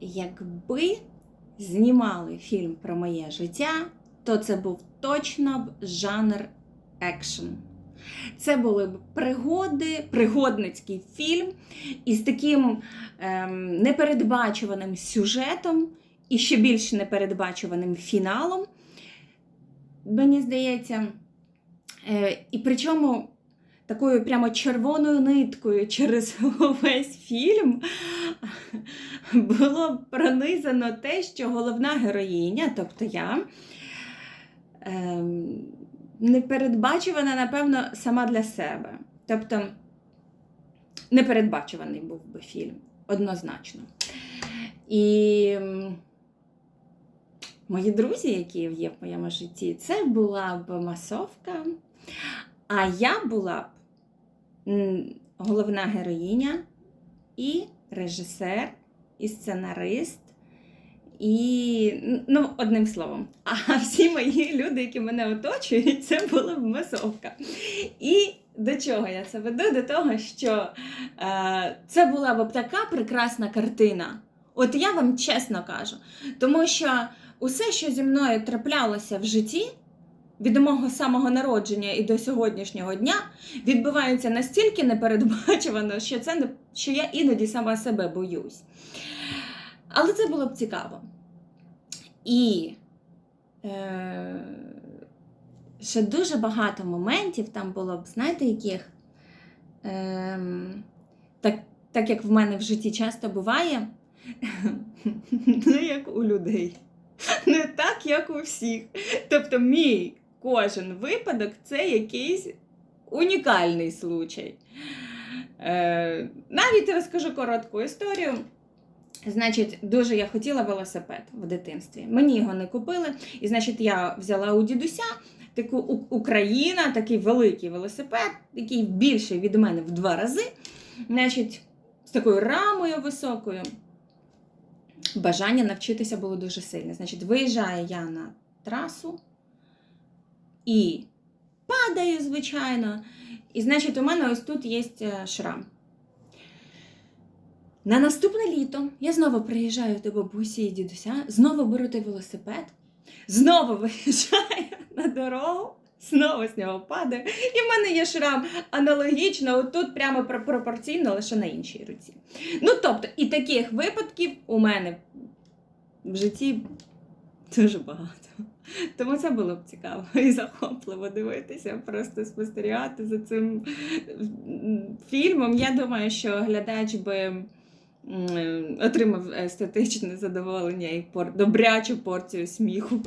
якби знімали фільм про моє життя, то це був точно б жанр екшн. Це були б пригоди, пригодницький фільм із таким ем, непередбачуваним сюжетом і ще більш непередбачуваним фіналом. Мені здається, е, і причому такою прямо червоною ниткою через увесь фільм було пронизано те, що головна героїня, тобто я, ем, непередбачувана, напевно, сама для себе. Тобто, непередбачуваний був би фільм, однозначно. І мої друзі, які є в моєму житті, це була б масовка, а я була б головна героїня і режисер, і сценарист. І, ну, одним словом, а всі мої люди, які мене оточують, це була б масовка. І до чого я це веду? До того, що е, це була б така прекрасна картина. От я вам чесно кажу. Тому що усе, що зі мною траплялося в житті, від мого самого народження і до сьогоднішнього дня, відбувається настільки непередбачувано, що, це не, що я іноді сама себе боюсь. Але це було б цікаво. І е, ще дуже багато моментів там було б, знаєте, яких, е, так, так як в мене в житті часто буває, не як у людей, не так, як у всіх. Тобто, мій кожен випадок це якийсь унікальний случай. Е, навіть розкажу коротку історію. Значить, дуже я хотіла велосипед в дитинстві. Мені його не купили. І, значить, я взяла у дідуся таку Україна, такий великий велосипед, який більший від мене в два рази. Значить, з такою рамою високою. Бажання навчитися було дуже сильне. Значить, виїжджаю я на трасу і падаю, звичайно. І, значить, у мене ось тут є е, шрам. На наступне літо я знову приїжджаю до бабусі і дідуся, знову беру той велосипед, знову виїжджаю на дорогу, знову з нього падаю. І в мене є шрам аналогічно, отут прямо пропорційно, лише на іншій руці. Ну, тобто, і таких випадків у мене в житті дуже багато. Тому це було б цікаво і захопливо дивитися, просто спостерігати за цим фільмом. Я думаю, що глядач би отримав естетичне задоволення і добрячу порцію сміху.